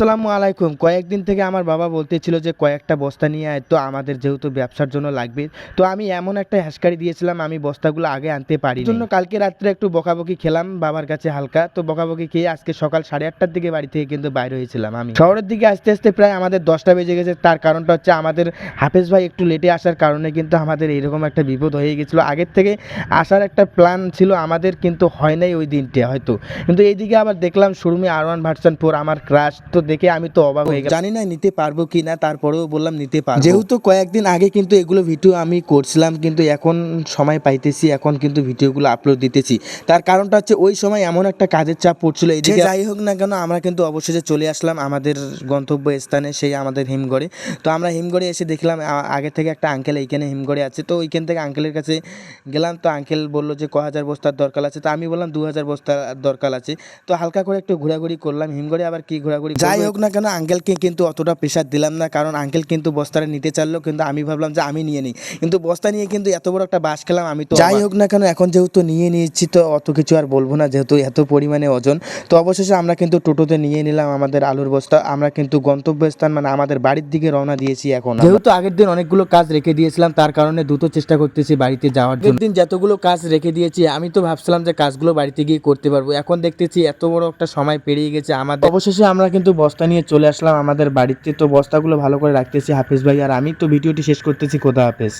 আসসালামু আলাইকুম। কয়েকদিন থেকে আমার বাবা বলতেছিল যে কয়েকটা বস্তা নিয়ে আয়। তো আমাদের যেহেতু ব্যবসার জন্য লাগবে তো আমি এমন একটা হ্যাসকারি দিয়েছিলাম আমি বস্তাগুলো আগে আনতে পারি জন্য কালকে রাত্রে একটু বকাবকি খেলাম বাবার কাছে হালকা। তো বকাবকি খেয়ে আজকে সকাল সাড়ে আটটার দিকে বাড়ি থেকে কিন্তু বাইরে হয়েছিলাম আমি। শহরের দিকে আস্তে আস্তে প্রায় আমাদের দশটা বেজে গেছে। তার কারণটা হচ্ছে আমাদের হাফেজ ভাই একটু লেটে আসার কারণে কিন্তু আমাদের এরকম একটা বিপদ হয়ে গেছিল। আগের থেকে আসার একটা প্ল্যান ছিল আমাদের কিন্তু হয় নাই ওই দিনটা হয়তো। কিন্তু এইদিকে আবার দেখলাম শোরুমে আর ওয়ান ভার্সন ফোর আমার ক্রাশ তো দেখে আমি তো অবাক হয়ে গেলাম জানি না নিতে পারব কি না তারপরেও বললাম নিতে পারব। যেহেতু কয়েকদিন আগে কিন্তু এগুলো ভিডিও আমি করছিলাম কিন্তু এখন সময় পাইতেছি এখন কিন্তু ভিডিওগুলো আপলোড দিতেছি। তার কারণটা হচ্ছে ওই সময় এমন একটা কাজের চাপ পড়ছিল এইদিকে যাই হোক না কেন আমরা কিন্তু অবশেষে চলে আসলাম আমাদের গন্তব্য স্থানে সেই আমাদের হিমঘরে। তো আমরা হিমঘরে এসে দেখলাম আগে থেকে একটা আঙ্কেল এইখানে হিমঘরে আছে। তো ওইখান থেকে আঙ্কেলের কাছে গেলাম তো আঙ্কেল বলল যে ক হাজার বস্তার দরকার আছে। তো আমি বললাম দু হাজার বস্তার দরকার আছে। তো হালকা করে একটু ঘোরাঘুরি করলাম হিমঘরে আবার কি ঘোরাঘুরি যাই হোক না কেন আঙ্কেলকে কিন্তু অতটা প্রেশার দিলাম না। কারণ আঙ্কেল কিন্তু বস্তাটা নিতে চাইলো কিন্তু আমি ভাবলাম যে আমি নিয়ে নিই। কিন্তু বস্তা নিয়ে কিন্তু এত বড় একটা বাস খেলাম আমি তো যাই হোক না কেন এখন যেহেতু নিয়ে নিয়েছি তো অত কিছু আর বলব না যেহেতু এত পরিমাণে ওজন। তো অবশেষে আমরা কিন্তু টোটোতে নিয়ে নিলাম আমাদের আলুর বস্তা। আমরা কিন্তু গন্তব্যস্থান মানে আমাদের বাড়ির দিকে রওনা দিয়েছি এখন যেহেতু আগের দিন অনেকগুলো কাজ রেখে দিয়েছিলাম তার কারণে দ্রুত চেষ্টা করতেছি বাড়িতে যাওয়ার জন্য। দিন যতগুলো কাজ রেখে দিয়েছি আমি তো ভাবছিলাম যে কাজগুলো বাড়িতে গিয়ে করতে পারব। এখন দেখতেছি এত বড় একটা সময় পেরিয়ে গেছে আমাদের। অবশেষে আমরা কিন্তু বস্তা নিয়ে চলে আসলাম আমাদের বাড়িতে। তো বস্তাগুলো ভালো করে রাখতেছি হাফিজ ভাই, আর আমি তো ভিডিওটি শেষ করতেছি। খোদা হাফেজ।